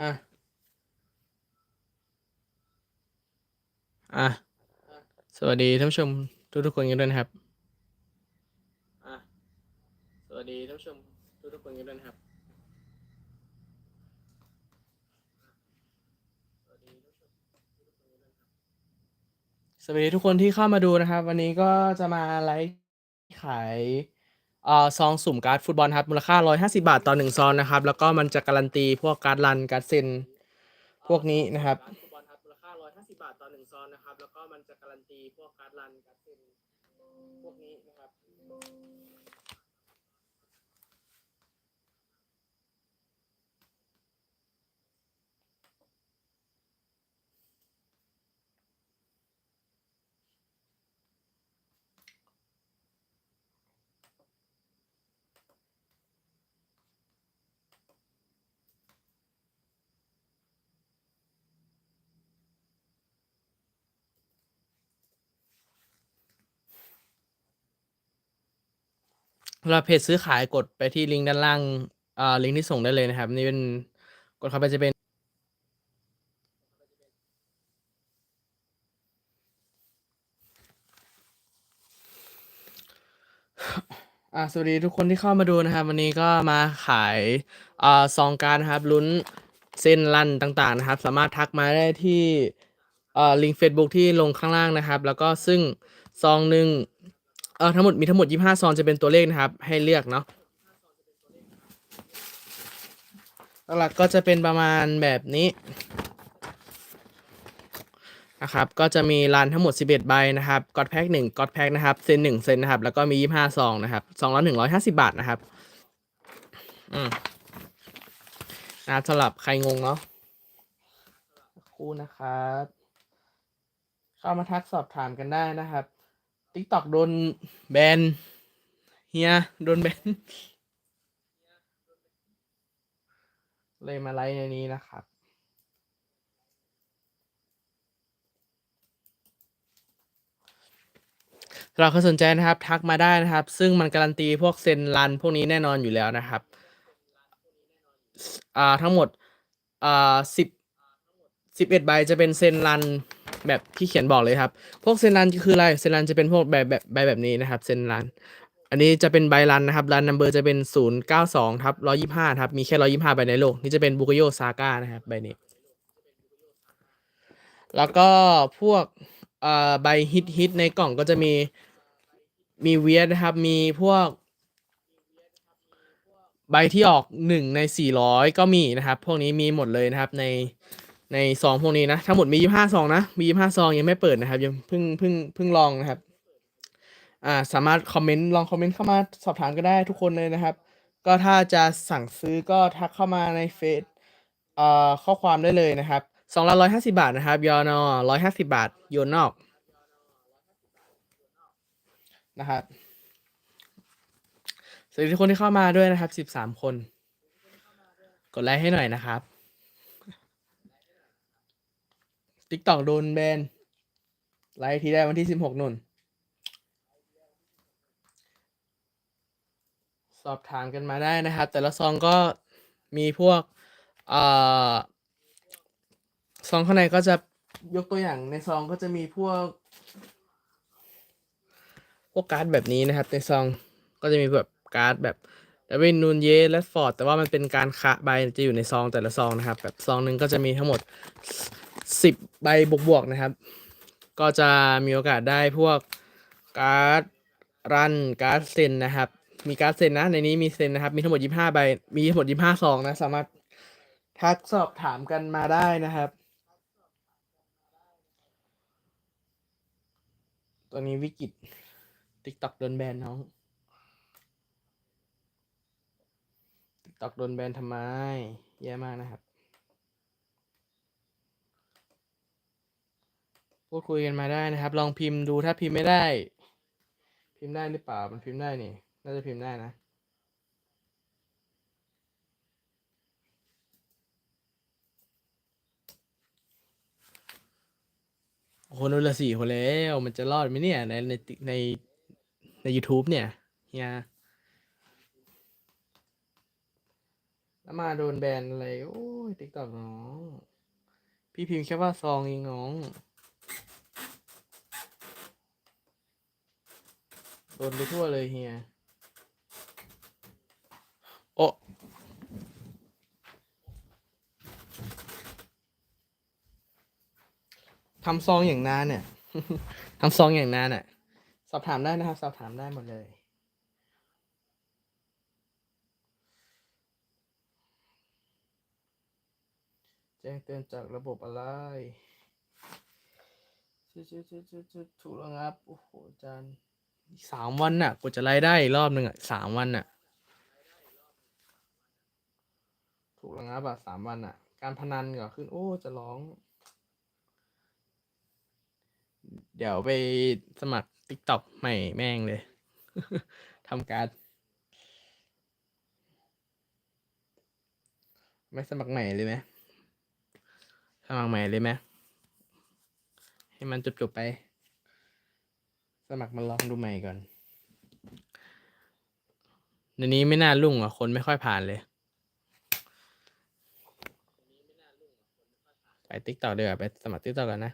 อะ อะ สวัสดีท่านผู้ชมทุกทุกคนกันด้วยครับ อะ สวัสดีท่านผู้ชมทุกทุกคนกันด้วยครับสวัสดีทุกคนที่เข้ามาดูนะครับ วันนี้ก็จะมาไลฟ์ขาย เอ่อซองสุ่มการ์ดฟุตบอลครับมูลค่า 150 บาทต่อหนึ่งซองนะครับ แล้วก็มันจะการันตีพวกการ์ดรันการ์ดเซนพวกนี้นะครับฟุตบอลครับมูลค่า 150 บาทต่อหนึ่งซองนะครับ แล้วก็มันจะการันตีพวกการ์ดรันการ์ดเซนพวกนี้นะครับ เวลาเพจซื้อขายกดไปที่ลิงก์ด้านล่างอ่าลิงก์ที่ส่งได้เลยนะครับ นี่เป็นกดเข้าไปจะเป็น อ่าสวัสดีทุกคนที่เข้ามาดูนะครับ วันนี้ก็มาขายอ่าซองการนะครับลุ้นเส้นลั่นต่างๆนะครับ สามารถทักมาได้ที่เอ่อลิงก์ Facebook ที่ลงข้างล่างนะครับ แล้วก็ซึ่งซองหนึ่ง เอ่อทั้งหมดมีทั้งหมด 25 ซองจะเป็นตัวเลขนะครับ ให้เลือกเนาะหลักก็จะเป็นประมาณแบบนี้นะครับก็จะมีรันทั้งหมด 11 ใบนะครับกอดแพ็ก1กอดแพ็กนะครับเซน1เซนนะครับแล้วก็มี 25 ซองนะครับซองละ150 บาทนะครับอืมนะครับสำหรับใครงงเนาะคู่นะครับ เข้ามาทักสอบถามกันได้นะครับ TikTok โดนแบนเฮียโดนแบนเลยมาไลฟ์ในนี้นะครับเราครสนใจนะครับ ทักมาได้นะครับ ซึ่งมันการันตีพวกเซ็นรันพวกนี้แน่นอนอยู่แล้วนะครับอ่าทั้งหมดอ่าสิบสิบเอ็ดใบจะเป็นเซ็นรัน แบบที่เขียนบอกเลยครับ พวกเซนรันคืออะไรเซนรันจะเป็นพวกแบบแบบใบแบบนี้นะครับเซนรันอันนี้จะเป็นใบรันนะครับรันนัมเบอร์จะเป็นศูนย์เก้าสองทับร้อยี่ห้าครับมีแค่ร้อยี่ห้าใบในโลก นี่จะเป็นบุกโยซาก้านะครับใบนี้ แล้วก็พวกเอ่อใบฮิตฮิตในกล่องก็จะมีมีเวียดนะครับ มีพวก ใบที่ออกหนึ่งในสี่ร้อยก็มีนะครับ พวกนี้มีหมดเลยนะครับใน ในซองพวกนี้นะ ทั้งหมดมียี่ห้าซองนะ มียี่ห้าซองยังไม่เปิดนะครับ ยังเพิ่งเพิ่งเพิ่งลองนะครับ อ่า สามารถคอมเมนต์ ลองคอมเมนต์เข้ามาสอบถามก็ได้ทุกคนเลยนะครับ ก็ถ้าจะสั่งซื้อก็ทักเข้ามาในเฟซเอ่อข้อความได้เลยนะครับสองละร้อยห้าสิบาทนะครับยอนอร้อยห้าสิบาทโยนนอกนะครับสวัสดีทุกคนที่เข้ามาด้วยนะครับสิบสามคน กดไลค์ให้หน่อยนะครับ TikTok โดนแบนไลค์ทีได้วันที่สิบหกนุ่นสอบถามกันมาได้นะครับ แต่ละซองก็มีพวกเอ่อซองข้างในก็จะยกตัวอย่างในซองก็จะมีพวก พวกการ์ดแบบนี้นะครับ ในซองก็จะมีแบบการ์ดแบบดาวินนูนเยสและฟอร์ดแต่ว่ามันเป็นการคะใบจะอยู่ในซองแต่ละซองนะครับ แบบซองหนึ่งก็จะมีทั้งหมด สิบใบบวกๆนะครับ ก็จะมีโอกาสได้พวกการ์ดรันการ์ดเซนนะครับ มีการ์ดเซนนะ ในนี้มีเซนนะครับ มีทั้งหมดยี่ห้าใบ มีทั้งหมดยี่ห้าซองนะ สามารถทักสอบถามกันมาได้นะครับตัวนี้วิกฤต TikTok โดนแบนน้อง TikTok โดนแบนทำไม แย่มากนะครับ พูดคุยกันมาได้นะครับ ลองพิมพ์ดูถ้าพิมพ์ไม่ได้ พิมพ์ได้หรือเปล่า มันพิมพ์ได้นี่ น่าจะพิมพ์ได้นะโอ้โหนู่นละสี่คนแล้วมันจะรอดไหมเนี่ย ในในในใน YouTube เนี่ยเฮียแล้วมาโดนแบนอะไร โอ้ยติ๊กต็อกน้อง พี่พิมพ์แค่ว่าซองเองน้อง โดนไปทั่วเลยเฮีย โอ้ทำซองอย่างนานเนี่ยทำซองอย่างนานี่ยสอบถามได้นะครับ สอบถามได้หมดเลยแจ้งเตือนจากระบบอะไร ชื่อชื่อชื่อชื่อชื่อถูกแล้วครับ โอ้โหอาจารย์อีกสามวันน่ะกว่าจะไล่ได้อีกรอบหนึ่งอะสามวันน่ะ ถูกแล้วครับอะสามวันอะ การพนันก็ขึ้น โอ้ จะร้อง เดี๋ยวไปสมัคร t ิ k t o k ใหม่แม่งเลย ทำการ ไม่สมัครใหม่เลยไหมสมัครใหม่เลยไหม ให้มันจบๆไป สมัครมาลองดูใหม่ก่อนเดี๋ยวนี้ไม่น่ารุ่งอะ คนไม่ค่อยผ่านเลยไปติ๊กต่อเดี๋ยวไปสมัครติ๊กต่อกันนะ